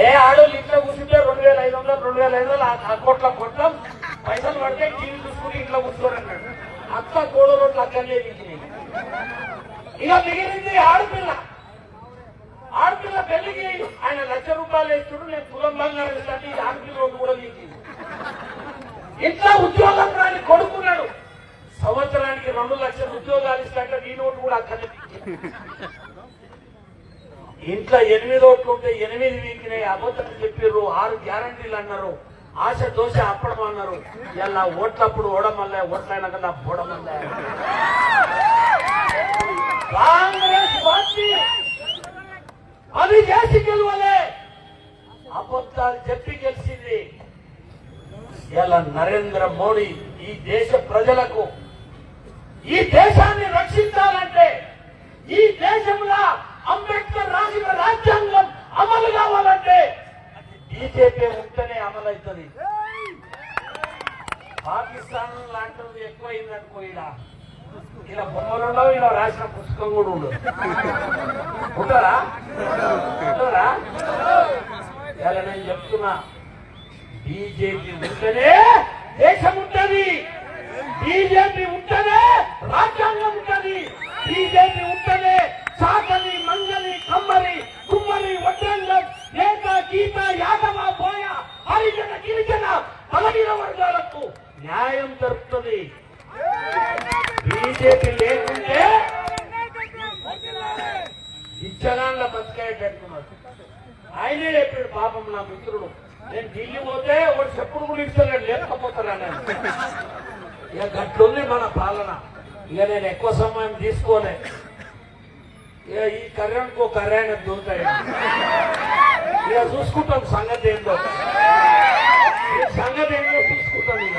ఏ ఆడోళ్ళు ఇంట్లో కూర్చుంటే రెండు వేల ఐదు వందలు రెండు వేల ఐదు వందలు ఆ అకౌంట్లో కొట్టడం పైసలు పడితే టీవీ చూసుకుని ఇంట్లో కూర్చోరన్నాడు అత్త కోడ రోడ్లు అక్కడే దిగినాయి ఇక మిగిలింది ఆడపిల్ల. ఆడపిల్ల పెళ్ళికి ఆయన లక్ష రూపాయలు ఇస్తుడు నేను తులం బంగారం ఇస్తాను ఈ ఆడపిల్ల రోడ్డు కూడా దిగింది ఇంట్లో ఉద్యోగం రాని కొడుకున్నాడు. సంవత్సరానికి రెండు లక్షల ఉద్యోగాలు ఇస్తాంటే నీ నోటు కూడా అక్కడ ఇంట్లో ఎనిమిది ఓట్లు ఉంటే ఎనిమిది వీకినాయి అబద్ధాలు చెప్పారు ఆరు గ్యారంటీలు అన్నారు ఆశ దోశ అప్పడం అన్నారు. ఇలా ఓట్లప్పుడు ఓడమల్లే ఓట్లైనా కదా పోడమల్లే. కాంగ్రెస్ పార్టీ అది చేసి గెలవలే. అబద్ధాలు చెప్పి గెలిచింది. ఇలా నరేంద్ర మోడీ ఈ దేశ ప్రజలకు ఈ దేశాన్ని రక్షించాలంటే ఈ దేశంలో అంబేద్కర్ రాసిన రాజ్యాంగం అమలు కావాలంటే అది బీజేపీ ఉంటేనే అమలవుతుంది. పాకిస్తాన్ లాంటిది ఎక్కువైంది అనుకో ఇలా. ఇలా బొమ్మలు ఉండవు ఇలా రాసిన పుస్తకం కూడా ఉండదు ఉంటారా? ఉంటారా? ఇలా నేను చెప్తున్నా బీజేపీ ఉంటేనే దేశం ఉంటుంది. బీజేపీ ఉంటేనే రాజ్యాంగం బలహీన వర్గాలకు న్యాయం జరుగుతుంది. బీజేపీ లేకుంటే ఇచ్చగాళ్ళ బతికేటట్టున్నారు. ఆయనే చెప్పాడు పాపం నా మిత్రుడు. నేను ఢిల్లీ పోతే వాడు చెప్పుడు కూడా ఇస్తాడు లేకపోతారా ఇక గట్లుంది మన పాలన. ఇక నేను ఎక్కువ సమయం తీసుకోలే. ఇక ఈ కర్యానికి కర్ర కర్యాన్ని దొరుకుతాయి? ఇక చూసుకుంటాం సంగతి ఏంటో ఈ సంగతి ఏంటో చూసుకుంటాం ఇక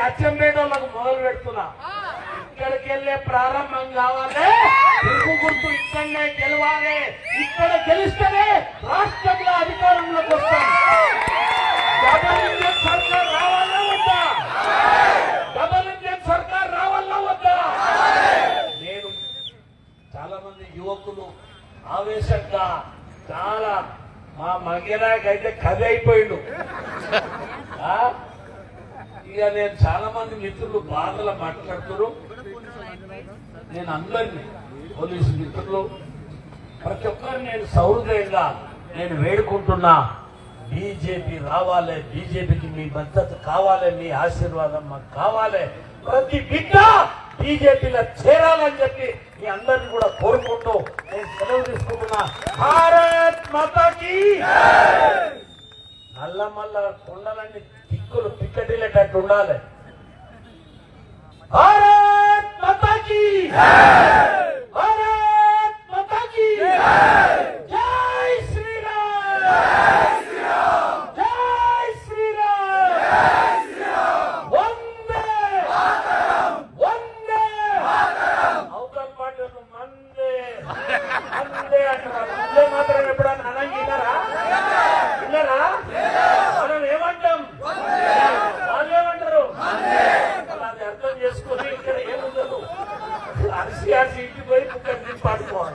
నేను మీ అచ్చంపేట వాళ్ళకు మొదలు పెడుతున్నా. ఇక్కడికి వెళ్ళే ప్రారంభం కావాలి. తెలుగు గుర్తు ఇక్కడనే గెలవాలి. ఇక్కడ గెలిస్తేనే రాష్ట్రంలో అధికారంలోకి వస్తాం. డబల్ ఇంజన్ సర్కార్ రావాలా వద్దా? డబల్ ఇంజన్ సర్కార్ రావాలా వద్దా? నేను చాలా మంది యువకులు ఆవేశంగా చాలా మా మగిలాకైతే కథ అయిపోయిండు. ఆ? ఇక నేను చాలా మంది మిత్రులు బాధలు మాట్లాడుతున్నారు. నేను అందరినీ పోలీసు మిత్రులు ప్రతి ఒక్కరిని నేను సౌహృదయంగా నేను వేడుకుంటున్నా. బీజేపీ రావాలి బీజేపీకి మీ మద్దతు కావాలి మీ ఆశీర్వాదం మాకు కావాలి. ప్రతి బిడ్డ బీజేపీలో చేరాలని చెప్పి మీ అందరిని కూడా కోరుకుంటూ నేను సెలవు తీసుకుంటున్నా. భారత్ మాతాకి! నల్ల మల్ల కొండలన్నీ దిక్కులు పిక్కటిల్లేటట్టు ఉండాలి భారత్ మాతాకి ಅರಿಸಿ ಅರಿಸಿ ಇಟ್ಟು ಬೈ ಮುಖಂಡ ಪಾಡ್ಕೋಣ